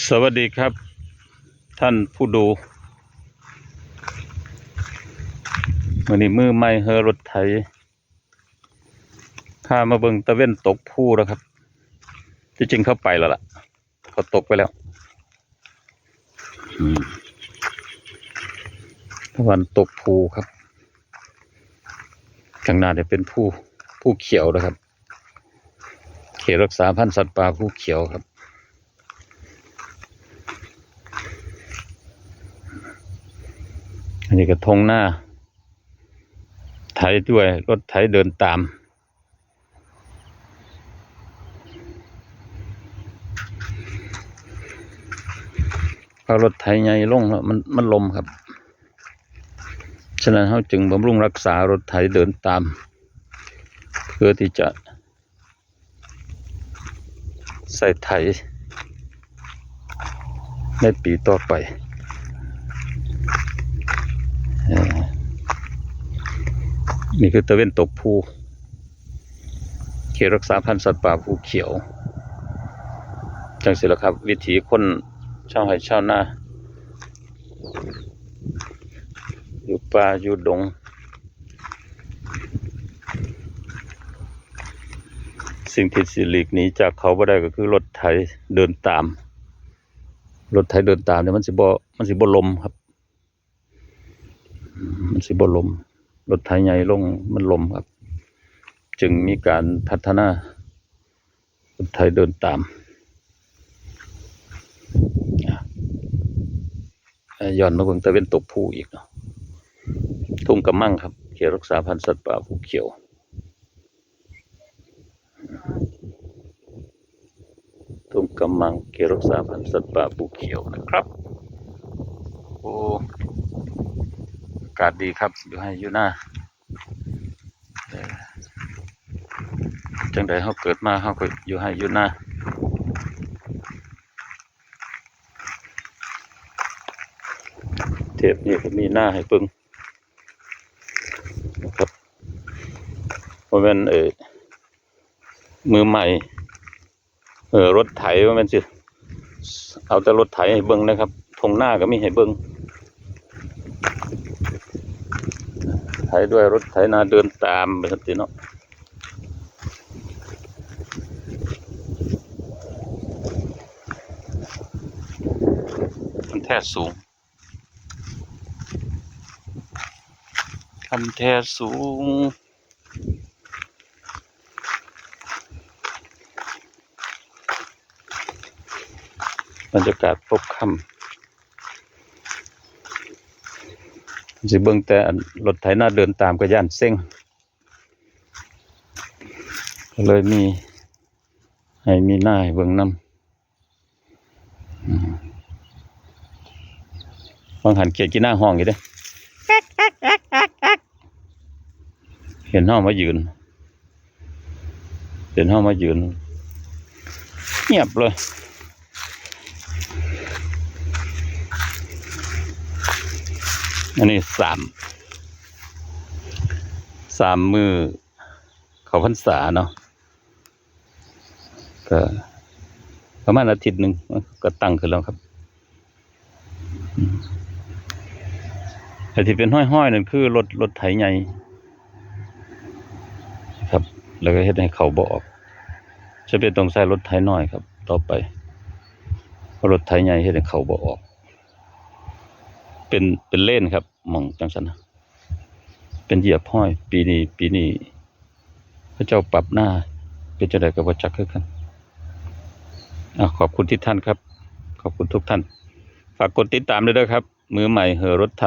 สวัสดีครับ ท่านผู้ดูวันนี้มือไม่เฮอรถไถข้ามาเบิงตะเว้นตกผู้แล้วครับ ที่จริงเข้าไปแล้วล่ะ เขาตกไปแล้วตะวันตกภูครับข้างหน้าเนี่ยเป็นผู้ผู้เขียวนะครับ เขตรักษาพันธุ์สัตว์ป่าผู้เขียวครับ อันนี้ก็ทงหน้า ไถด้วย รถไถเดินตามพอรถไถใหญ่ลงแล้วมันมันลมครับ ฉะนั้นเขาจึงบำรุงรักษารถไถเดินตาม เพื่อที่จะใส่ไถในปีต่อไป เอ่อ นี่คือตะเวนตกภูเขตรักษาพันธุ์สัตว์ป่าภูเขียว จังสิละครับ วิถีคนชาวไร่ชาวนาอยู่ป่าอยู่ดงสิ่งที่สิหลีกหนีจากเขาบ่ได้ก็คือรถไถเดินตาม รถไถเดินตามเนี่ยมันสิบ่มันสิบ่ลมครับ มันสิบ่ลม รถไถใหญ่ลงมันลมครับ จึงมีการพัฒนารถไถเดินตามย้อนมาเบิ่งตะเวนตกภูอีกเนาะทุ่งกำมั่งครับ เขตรักษาพันธุ์สัตว์ป่าภูเขียว ทุ่งกำมังเขตรักษาพันธุ์สัตว์ป่าภูเขียวนะครับ โอ้ากาศดีครับ อยู่ให้อยู่หน้าจังใดเขาเกิดมาเขาก็อยู่ให้อยู่หน้าเทปนี้ก็มีหน้าให้เบิ่งครับว่าเป็นเออมือใหม่ เออรถไถว่าเป็นสิเอาแต่รถไถให้เบิ่งนะครับทงหน้าก็มีให้เบิ่ง ถด้วยรถไถนาเดินตามไปครับทีเนาะมันแท้สูงคันแท้สูงบรรยากาศพบค่ำ สิเบิ่งแต่รถไถนาเดินตามก็ย่านเซ็งก็เลยมีให้มีหน้าให้เบิ่งนำบางหันเกียดกินหน้าห้องอยู่เด้เห็นห้องมายืน เห็นห้องมายืน เงียบเลย อันนี้สามสามมือเขาพรรษาเนาะก็ประมาณอาทิตย์หนึ่งก็ตั้งขึ้นแล้วครับอืมแต่ที่เป็นห้อยๆนั่นคือรถรถไถใหญ่ครับ แล้วก็เฮ็ดให้เขาบออกจะเป็นต้องใช้รถไถน้อยครับ ต่อไปรถไถใหญ่เฮ็ดให้เขาบออก เป็นเป็นเล่นครับมองจังสันนะเป็นเหยียบห้อย ปีนี้ปีนี้พระเจ้าปรับหน้า เป็นจะได้กับวัจักคือกันขอบคุณที่ท่านครับ ขอบคุณทุกท่าน ฝากกดติดตามด้วยนะครับ มือใหม่เหอรถไถ